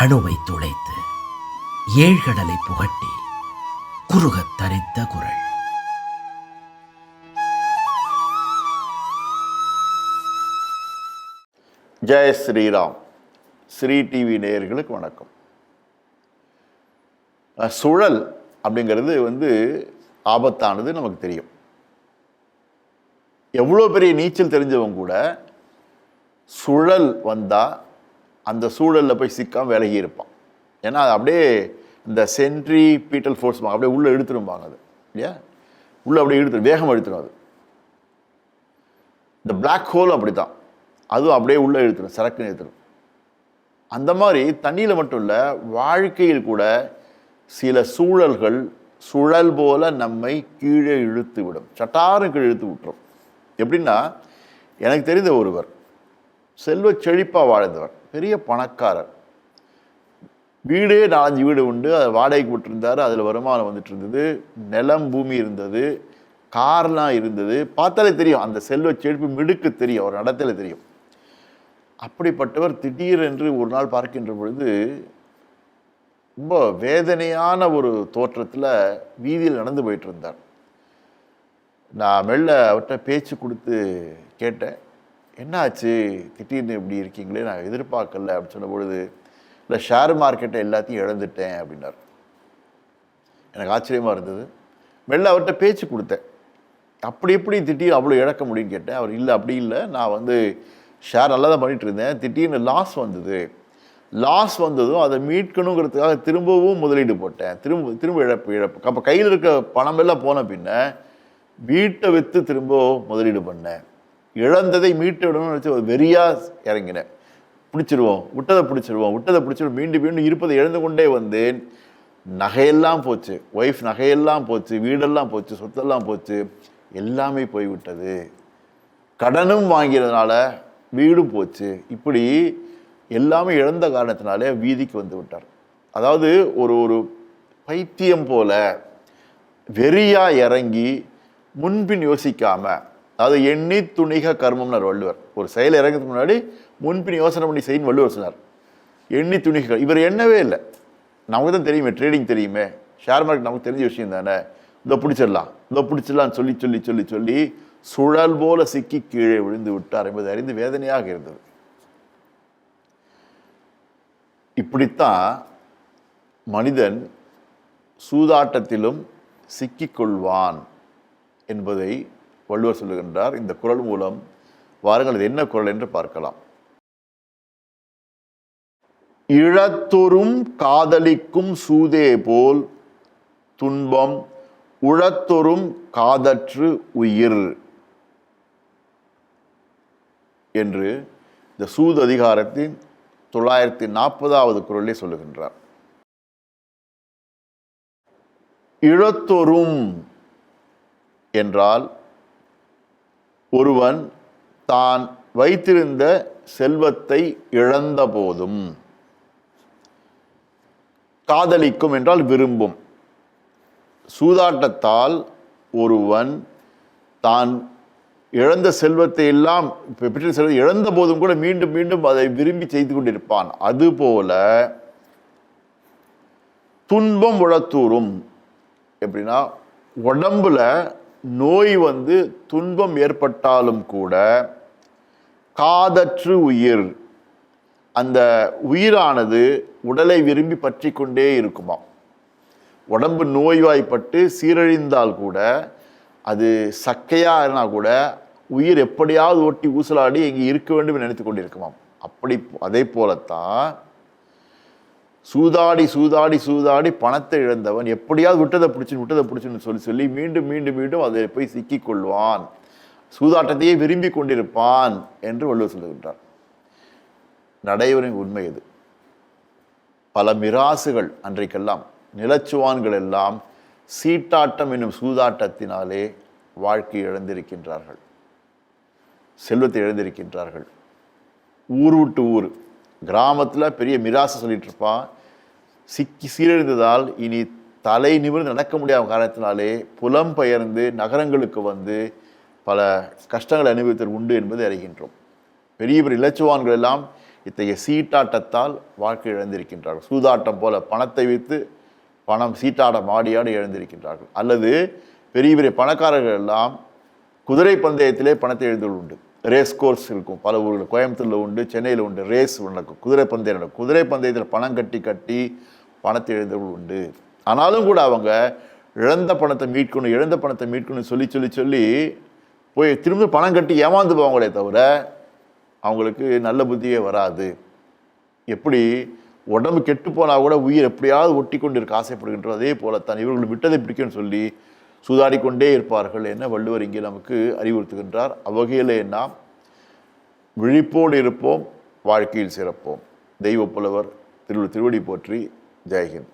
அணுவை துளைத்து ஏழ்கடலை புகட்டி குறுகத் தரித்த குரல். ஜெய ஸ்ரீராம். ஸ்ரீ டிவி நேயர்களுக்கு வணக்கம். சுழல் அப்படிங்கிறது வந்து ஆபத்தானது நமக்கு தெரியும். எவ்வளோ பெரிய நீச்சல் தெரிஞ்சவங்க கூட சுழல் வந்தால் அந்த சூழலில் போய் சிக்காம விலகி இருப்பான். ஏன்னா அது அப்படியே இந்த சென்ட்ரி பீட்டல் ஃபோர்ஸ் அப்படியே உள்ளே இழுத்துருப்பாங்க அது. இல்லையா? உள்ளே அப்படியே இழுத்துரும் வேகம் இழுத்துரும் அது. இந்த பிளாக் ஹோல் அப்படி தான் அதுவும் அப்படியே உள்ளே இழுத்துரும் சரக்குன்னு இழுத்துரும். அந்த மாதிரி தண்ணியில் மட்டும் இல்லை வாழ்க்கையில் கூட சில சூழல்கள் சுழல் போல நம்மை கீழே இழுத்து விடும் சட்டாரும் கீழே இழுத்து விட்டுரும். எப்படின்னா எனக்கு தெரிந்த ஒருவர் செல்வ செழிப்பாக வாழ்ந்தவர் பெரிய பணக்காரர் வீடே நாலஞ்சு வீடு உண்டு அதை வாடகைக்கு விட்டுருந்தார் அதில் வருமானம் வந்துட்டு இருந்தது நிலம் பூமி இருந்தது கார்லாம் இருந்தது. பார்த்தாலே தெரியும் அந்த செல்வ செழிப்பு மிடுக்கு தெரியும் அவர் நடத்தையில தெரியும். அப்படிப்பட்டவர் திடீரென்று ஒரு நாள் பார்க்கின்ற பொழுது ரொம்ப வேதனையான ஒரு தோற்றத்தில் வீதியில் நடந்து போயிட்டு இருந்தார் நான் மெல்ல அவர்கிட்ட பேச்சு கொடுத்து கேட்டேன். என்னாச்சு? திடீர்னு இப்படி இருக்கீங்களே நான் எதிர்பார்க்கல அப்படின்னு சொன்ன பொழுது இல்லை ஷேர் மார்க்கெட்டை எல்லாத்தையும் இழந்துட்டேன் அப்படின்னார். எனக்கு ஆச்சரியமாக இருந்தது. மெல்ல அவர்கிட்ட பேச்சு கொடுத்தேன். அப்படி எப்படி திடீர்னு அவ்வளோ இழக்க முடியும்னு கேட்டேன்? அவர் இல்லை அப்படி இல்லை. நான் வந்து ஷேர் நல்லா தான் பண்ணிட்டு இருந்தேன். திடீர்னு லாஸ் வந்தது. லாஸ் வந்ததும் அதை மீட்கணுங்கிறதுக்காக திரும்பவும் முதலீடு போட்டேன். திரும்ப திரும்ப இழப்பு இழப்பு. அப்போ கையில் இருக்க பணமெல்லாம் போன பின்ன வீட்டை விற்று திரும்ப முதலீடு பண்ணேன். இழந்ததை மீட்டு வச்சு நினச்சி ஒரு வெறியாக இறங்கினேன். பிடிச்சிருவோம் விட்டதை பிடிச்சிருவோம் விட்டதை பிடிச்சிருவோம் மீண்டும் மீண்டும் இருப்பதை இழந்து கொண்டே வந்தேன். நகையெல்லாம் போச்சு ஒய்ஃப் நகையெல்லாம் போச்சு வீடெல்லாம் போச்சு சொத்தெல்லாம் போச்சு எல்லாமே போய்விட்டது. கடனும் வாங்கியதுனால வீடும் போச்சு. இப்படி எல்லாமே இழந்த காரணத்தினாலே வீதிக்கு வந்து விட்டார். அதாவது ஒரு ஒரு பைத்தியம் போல வெறியாக இறங்கி முன்பின் யோசிக்காமல் அதாவது எண்ணி துணிக கர்மம்னார் வள்ளுவர். ஒரு செயல் இறங்கிறதுக்கு முன்னாடி முன்பின் யோசனை பண்ணி செய்யும் வள்ளுவர் சொன்னார். எண்ணி துணிக இவர் எண்ணவே இல்லை. நமக்கு தான் தெரியுமே ட்ரேடிங் தெரியுமே. ஷேர் மார்க்கெட் நமக்கு தெரிஞ்ச விஷயம் தானே. இதோ பிடிச்சிடலாம் இதோ பிடிச்சிடலாம் சொல்லி சொல்லி சொல்லி சொல்லி சுழல் போல சிக்கி கீழே விழுந்து விட்டார் என்பது அறிந்து வேதனையாக இருந்தது. இப்படித்தான் மனிதன் சூதாட்டத்திலும் சிக்கிக்கொள்வான் என்பதை வள்ளுவர் சொல்லுகின்றார் இந்த குறள் மூலம் வாருங்கள் இது என்ன குறள் என்று பார்க்கலாம். இழத்தொரும் காதலிக்கும் சூதே போல் துன்பம் உழத்தொரும் காதற்று உயிர் என்று இந்த சூது அதிகாரத்தின் தொள்ளாயிரத்தி நாற்பதாவது குரலே சொல்லுகின்றார். இழத்தொரும் என்றால் ஒருவன் தான் வைத்திருந்த செல்வத்தை இழந்த போதும் காதலிக்கும் என்றால் விரும்பும். சூதாட்டத்தால் ஒருவன் தான் இழந்த செல்வத்தை எல்லாம் பெற்ற செல்வத்தை இழந்த போதும் கூட மீண்டும் மீண்டும் அதை விரும்பி செய்து கொண்டிருப்பான். அதுபோல துன்பம் உழத்தூரும் எப்படின்னா உடம்புல நோய் வந்து துன்பம் ஏற்பட்டாலும் கூட காதற்று உயிர். அந்த உயிரானது உடலை விரும்பி பற்றி கொண்டே இருக்குமாம். உடம்பு நோய்வாய்ப்பட்டு சீரழிந்தால் கூட அது சக்கையாக இருந்தால் கூட உயிர் எப்படியாவது ஓட்டி ஊசலாடி இங்கே இருக்க வேண்டும் நினைத்து கொண்டிருக்குமாம். அப்படி அதே போலத்தான் சூதாடி சூதாடி சூதாடி பணத்தை இழந்தவன் எப்படியாவது விட்டதை பிடிச்சு விட்டதை பிடிச்சுன்னு சொல்லி சொல்லி மீண்டும் மீண்டும் மீண்டும் அதை போய் சிக்கிக் கொள்வான். சூதாட்டத்தையே விரும்பி கொண்டிருப்பான் என்று வள்ளுவர் சொல்லுகின்றார். நடைமுறை உண்மை இது. பல மிராசுகள் அன்றைக்கெல்லாம் நிலச்சுவான்கள் எல்லாம் சீட்டாட்டம் என்னும் சூதாட்டத்தினாலே வாழ்க்கை இழந்திருக்கின்றார்கள். செல்வத்தை இழந்திருக்கின்றார்கள். ஊர் விட்டு ஊர். கிராமத்தில் பெரிய மிராசை சொல்லிட்டு இருப்பான் சிக்கி சீரழிந்ததால் இனி தலை நிமிர்ந்து நடக்க முடியாத காரணத்தினாலே புலம்பெயர்ந்து நகரங்களுக்கு வந்து பல கஷ்டங்களை அனுபவித்தல் உண்டு என்பதை அறிகின்றோம். பெரிய பெரிய இலச்சுவான்கள் எல்லாம் இத்தகைய சீட்டாட்டத்தால் வாழ்க்கை இழந்திருக்கின்றார்கள். சூதாட்டம் போல பணத்தை வைத்து பணம் சீட்டாட மாடியாடி இழந்திருக்கின்றார்கள். அல்லது பெரிய பெரிய பணக்காரர்கள் எல்லாம் குதிரை பந்தயத்திலே பணத்தை எழுந்துள்ள உண்டு. ரேஸ் கோர்ஸ் இருக்கும். பல ஊர்கள் கோயம்புத்தூரில் உண்டு சென்னையில் உண்டு ரேஸ் நடக்கும். குதிரை பந்தயம் நடக்கும். குதிரை பந்தயத்தில் பணம் கட்டி கட்டி பணத்தை இழந்தவர்கள் உண்டு. ஆனாலும் கூட அவங்க இழந்த பணத்தை மீட்கணும் இழந்த பணத்தை மீட்கணும் சொல்லி சொல்லி சொல்லி போய் திரும்ப பணம் கட்டி ஏமாந்து போவாங்களே தவிர அவங்களுக்கு நல்ல புத்தியே வராது. எப்படி? உடம்பு கெட்டு போனால் கூட உயிர் எப்படியாவது ஒட்டி கொண்டு இருக்க ஆசைப்படுகின்றோம் அதே போலத்தான் இவர்கள் விட்டதை பிடிக்கும்னு சொல்லி சூதாடிக்கொண்டே இருப்பார்கள் என வள்ளுவர் இங்கே நமக்கு அறிவுறுத்துகின்றார். அவ்வகையிலே நாம் விழிப்போடு இருப்போம் வாழ்க்கையில் சிறப்போம். தெய்வ புலவர் திரு திருவடி போற்றி ஜெயஹிந்த்.